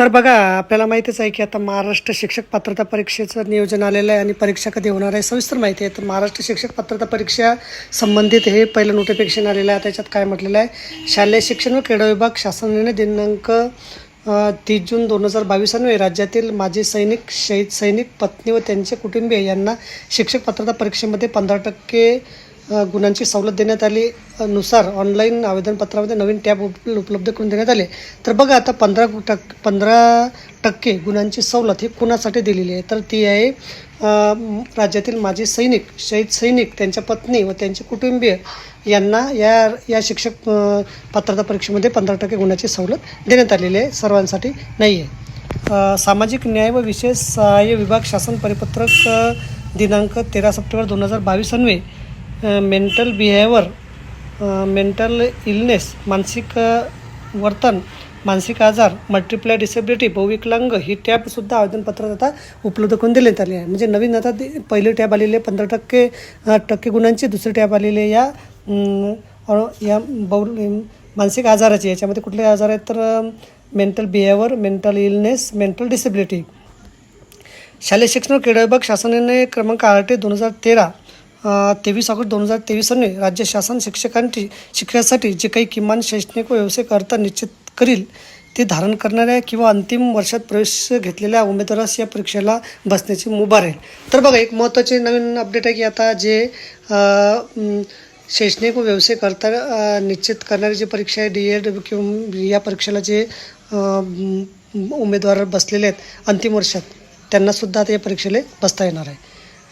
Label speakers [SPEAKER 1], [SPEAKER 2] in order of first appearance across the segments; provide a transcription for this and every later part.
[SPEAKER 1] तर बघा आपल्याला माहितीच आहे की आता महाराष्ट्र शिक्षक पात्रता परीक्षेचं नियोजन आलेलं आहे आणि परीक्षा कधी होणार आहे सविस्तर माहिती आहे. तर महाराष्ट्र शिक्षक पात्रता परीक्षा संबंधित हे पहिलं नोटिफिकेशन आलेलं आहे त्याच्यात काय म्हटलेलं आहे? शालेय शिक्षण व क्रीडा विभाग शासनाने दिनांक तीस जून दोन हजार बावीस अन्वये राज्यातील माजी सैनिक शहीद सैनिक पत्नी व त्यांचे कुटुंबीय यांना शिक्षक पात्रता परीक्षेमध्ये पंधरा टक्के गुणांची सवलत देण्यात आली. नुसार ऑनलाईन आवेदनपत्रामध्ये नवीन टॅब उप उपलब्ध करून देण्यात आले. तर बघा आता पंधरा टक् पंधरा टक्के गुणांची सवलत ही कुणासाठी दिलेली आहे? तर ती आहे राज्यातील माजी सैनिक शहीद सैनिक त्यांच्या पत्नी व त्यांचे कुटुंबीय यांना या या शिक्षक पात्रता परीक्षेमध्ये पंधरा टक्के गुणाची सवलत देण्यात आलेली आहे. सर्वांसाठी नाही आहे. सामाजिक न्याय व विशेष सहाय्य विभाग शासन परिपत्रक दिनांक तेरा सप्टेंबर दोन हजार बावीस अन्वे मेंटल बिहेवर मेंटल इलनेस मानसिक वर्तन मानसिक आजार मल्टिप्लाय डिसेबिलिटी बहुविकलांग ही टॅबसुद्धा आवेदनपत्रात आता उपलब्ध करून देण्यात आली आहे. म्हणजे नवीन आता ती पहिली टॅब आलेली आहे पंधरा टक्के टक्के गुणांची दुसरी टॅब आलेली आहे या या बहु मानसिक आजाराची. याच्यामध्ये कुठले आजार आहेत तर mental behaviour mental illness mental disability शालेय शिक्षण क्रीडा विभाग शासनाने क्रमांक आर टी दोन हजार तेरा तेवीस ऑगस्ट दोन हजार तेवीस अन्वये राज्य शासन शिक्षकांची शिक्षणासाठी जे काही किमान शैक्षणिक व व्यावसायिक अर्थ निश्चित करील ते धारण करणाऱ्या किंवा अंतिम वर्षात प्रवेश घेतलेल्या उमेदवारास या परीक्षेला बसण्याची मुभा राहील. तर बघा एक महत्त्वाचे नवीन अपडेट आहे की आता जे शैक्षणिक व व्यावसायिक अर्थ निश्चित करणारी जी परीक्षा आहे डी एड किंवा या परीक्षेला जे उमेदवार बसलेले आहेत अंतिम वर्षात त्यांनासुद्धा आता या परीक्षेला बसता येणार आहे.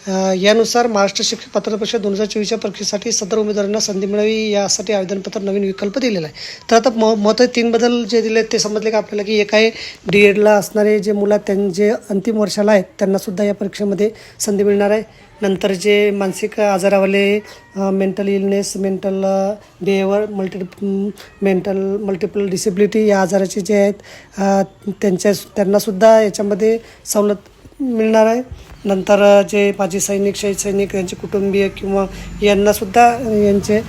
[SPEAKER 1] यानुसार महाराष्ट्र शिक्षक पात्रता परीक्षा दोन हजार चोवीसच्या परीक्षेसाठी सदर उमेदवारांना संधी मिळावी यासाठी आवेदनपत्र नवीन विकल्प दिलेला आहे. तर आता म मत तीन बदल जे दिले आहेत ते समजले का आपल्याला की एक आहे डी एडला असणारे जे मुलं त्यांचे त्यां जे अंतिम वर्षाला आहेत त्यांनासुद्धा या परीक्षेमध्ये संधी मिळणार आहे. नंतर जे मानसिक आजारावाले mental illness mental behaviour multi mental multiple disability या आजाराचे जे आहेत त्यांच्या त्यांनासुद्धा याच्यामध्ये सवलत मिळणार आहे. नंतर जे माजी सैनिक शहीद सैनिक यांचे कुटुंबीय किंवा यांनासुद्धा यांचे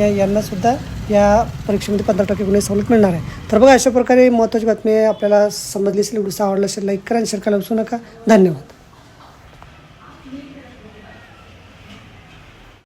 [SPEAKER 1] या यांनासुद्धा या परीक्षेमध्ये पंधरा टक्के गुन्हे सवलत मिळणार आहे. तर बघा अशा प्रकारे महत्त्वाची बातमी आपल्याला समजली असेल व्हिडिओ आवडला असेल लाईक करा आणि शेअर करायला विसरू नका. धन्यवाद.